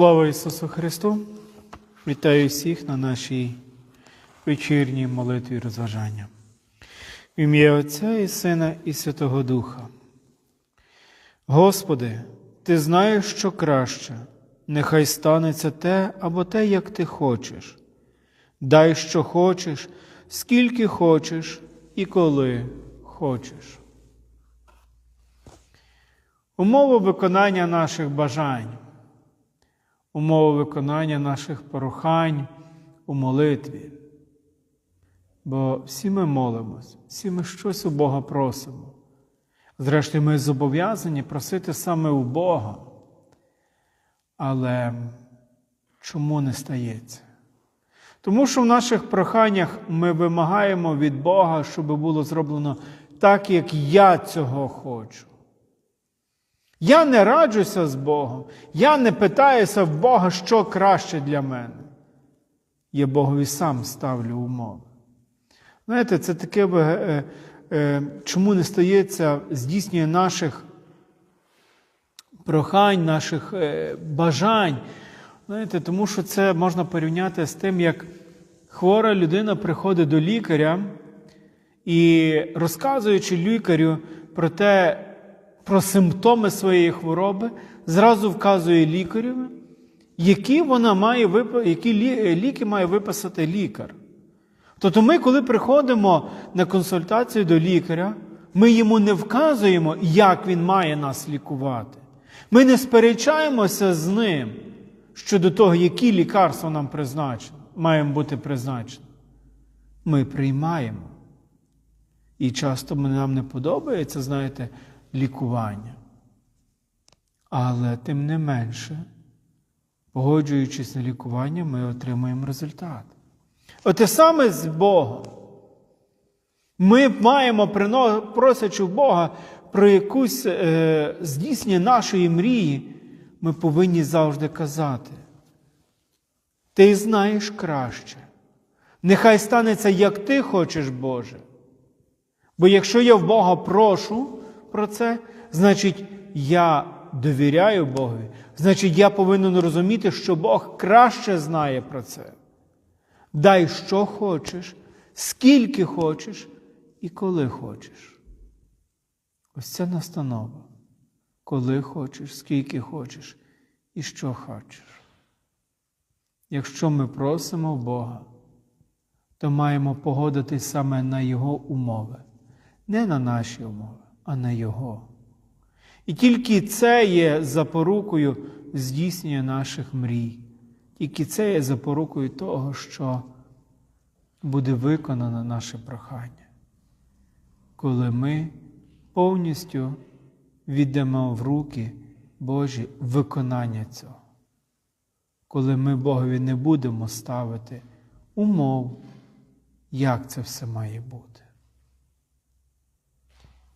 Слава Ісусу Христу! Вітаю всіх на нашій вечірній молитві розважання. В ім'я Отця і Сина і Святого Духа. Господи, Ти знаєш, що краще, нехай станеться те або те, як Ти хочеш. Дай, що хочеш, скільки хочеш і коли хочеш. Умови виконання наших бажань умови виконання наших прохань у молитві. Бо всі ми молимось, всі ми щось у Бога просимо. Зрештою, ми зобов'язані просити саме у Бога. Але чому не стається? Тому що в наших проханнях ми вимагаємо від Бога, щоб було зроблено так, як я цього хочу. Я не раджуся з Богом, я не питаюся в Бога, що краще для мене. Я Богові сам ставлю умови. Знаєте, це таке, е, е, чому не стається здійснює наших прохань, наших е, бажань. Знаєте, Тому що це можна порівняти з тим, як хвора людина приходить до лікаря і розказуючи лікарю про те, про симптоми своєї хвороби, зразу вказує лікарю, які вона має які ліки має виписати лікар. Тобто ми, коли приходимо на консультацію до лікаря, ми йому не вказуємо, як він має нас лікувати. Ми не сперечаємося з ним щодо того, які лікарства нам призначені, маємо бути призначені. Ми приймаємо. І часто нам не подобається, знаєте, лікування. Але тим не менше, погоджуючись на лікування, ми отримуємо результат. Оте саме з Богом. Ми маємо, просячи в Бога про якусь е, здійснення нашої мрії, ми повинні завжди казати. Ти знаєш краще. Нехай станеться, як ти хочеш, Боже. Бо якщо я в Бога прошу, про це, значить, я довіряю Богові, значить, я повинен розуміти, що Бог краще знає про це. Дай, що хочеш, скільки хочеш і коли хочеш. Ось ця настанова. Коли хочеш, скільки хочеш і що хочеш. Якщо ми просимо Бога, то маємо погодитись саме на Його умови, не на наші умови а не Його. І тільки це є запорукою здійснення наших мрій. Тільки це є запорукою того, що буде виконано наше прохання, коли ми повністю віддамо в руки Божі виконання цього, коли ми Богові не будемо ставити умов, як це все має бути.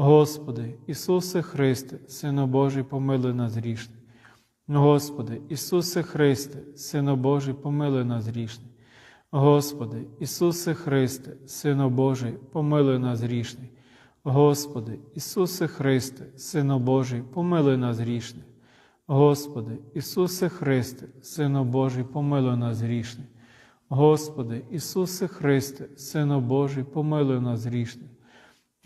Господи, Ісусе Христе, Сино Божий, помилуй нас грішний. Господи, Ісусе Христе, Сино Божий, помилуй нас грішний. Господи, Ісусе Христе, Сино Божий, помилуй нас грішний. Господи, Ісусе Христе, Сино Божий, помилуй нас грішний. Господи, Ісусе Христе, Сино Божий, помилуй нас грішний. Господи, Ісусе Христе, Сино Божий, помилуй нас грішний.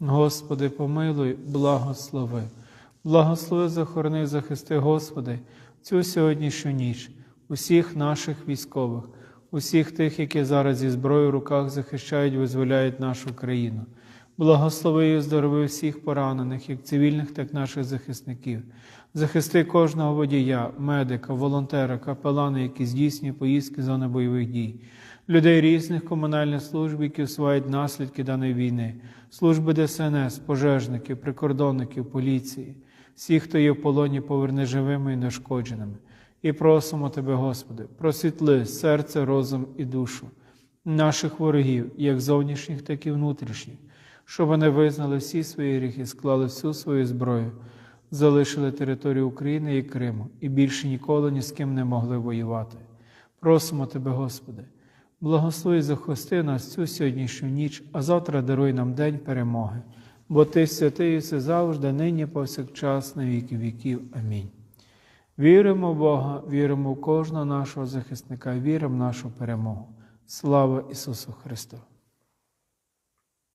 Господи, помилуй, благослови, благослови, захорони, захисти, Господи, цю сьогоднішню ніч, усіх наших військових, усіх тих, які зараз зі зброєю в руках захищають, визволяють нашу країну. Благослови і оздорови всіх поранених, як цивільних, так і наших захисників. Захисти кожного водія, медика, волонтера, капелана, які здійснюють поїздки зони бойових дій, людей різних комунальних служб, які усувають наслідки даної війни, служби ДСНС, пожежників, прикордонників, поліції, всіх, хто є в полоні, поверни живими і нешкодженими. І просимо Тебе, Господи, просвітли серце, розум і душу наших ворогів, як зовнішніх, так і внутрішніх, щоб вони визнали всі свої гріхи, склали всю свою зброю, залишили територію України і Криму і більше ніколи ні з ким не могли воювати. Просимо Тебе, Господи, благослови захисти нас цю сьогоднішню ніч, а завтра даруй нам день перемоги, бо Ти святий і все завжди, нині повсякчас, на віки віків. Амінь. Віримо в Бога, віримо в кожного нашого захисника, віримо в нашу перемогу. Слава Ісусу Христу!